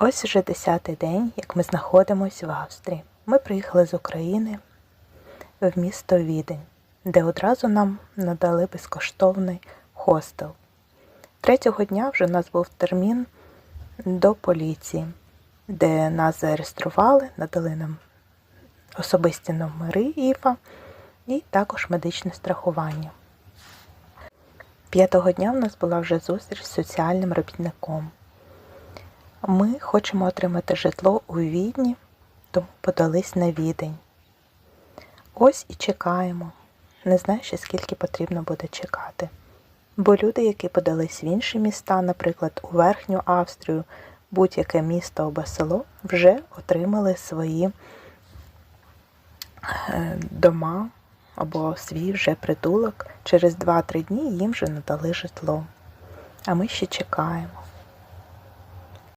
Ось уже десятий день, як ми знаходимося в Австрії. Ми приїхали з України в місто Відень, де одразу нам надали безкоштовний хостел. Третього дня вже у нас був термін до поліції, де нас зареєстрували, надали нам особисті номери ІФА і також медичне страхування. П'ятого дня в нас була вже зустріч з соціальним робітником. Ми хочемо отримати житло у Відні, тому подались на відень. Ось і чекаємо. Не знаю ще скільки потрібно буде чекати. Бо люди, які подались в інші міста, наприклад, у Верхню Австрію, будь-яке місто або село, вже отримали свої е, дома або свій вже притулок. Через 2-3 дні їм вже надали житло. А ми ще чекаємо.